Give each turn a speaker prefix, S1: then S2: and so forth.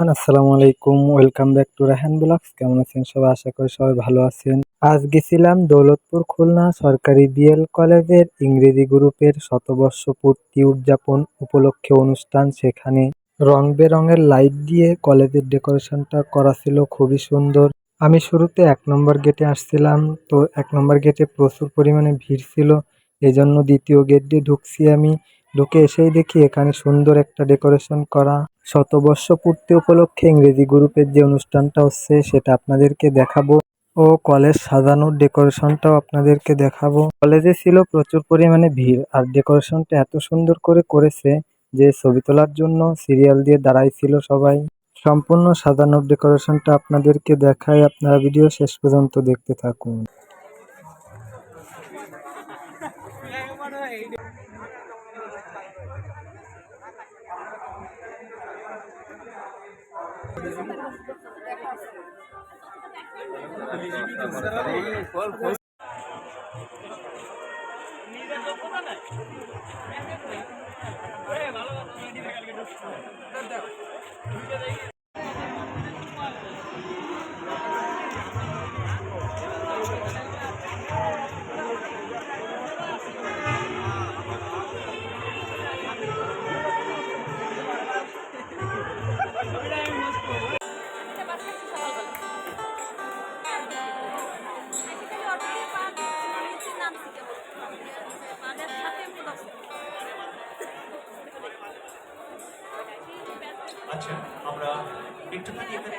S1: আসসালামু আলাইকুম, welcome back to Rahan blogs. কেমন আছেন সবাই? আশা করি সবাই ভালো আছেন। আজ গেছিলাম দৌলতপুর খুলনা সরকারি বিএল কলেজের ইংরেজি গ্রুপের শতবর্ষ পূর্তি উদযাপন উপলক্ষে অনুষ্ঠান। সেখানে রং বেরঙের লাইট দিয়ে কলেজের ডেকোরেশনটা করা ছিল খুবই সুন্দর। আমি শুরুতে এক নম্বর গেটে আসছিলাম, তো এক নম্বর গেটে প্রচুর পরিমাণে ভিড় ছিল। এজন্য দ্বিতীয় গেট দিয়ে ঢুকছি আমি। ঢুকে এসেই দেখি এখানে সুন্দর একটা ডেকোরেশন করা শতবর্ষ পূর্তি উপলক্ষে ইংরেজি গ্রুপের যে অনুষ্ঠানটা হচ্ছে, সেটা আপনাদেরকে দেখাবো। ও কলেজ সাজানোর ডেকোরেশনটাও আপনাদেরকে দেখাবো। কলেজে ছিল প্রচুর পরিমাণে ভিড়, আর ডেকোরেশনটা এত সুন্দর করে করেছে যে ছবি তোলার জন্য সিরিয়াল দিয়ে দাঁড়াইছিল সবাই। সম্পূর্ণ সাজানোর ডেকোরেশনটা আপনাদেরকে দেখাই আপনারা ভিডিও শেষ পর্যন্ত দেখতে থাকুন।
S2: নিজের যোগ্যতা নাই আচ্ছা আমরা একটুখানি এখানে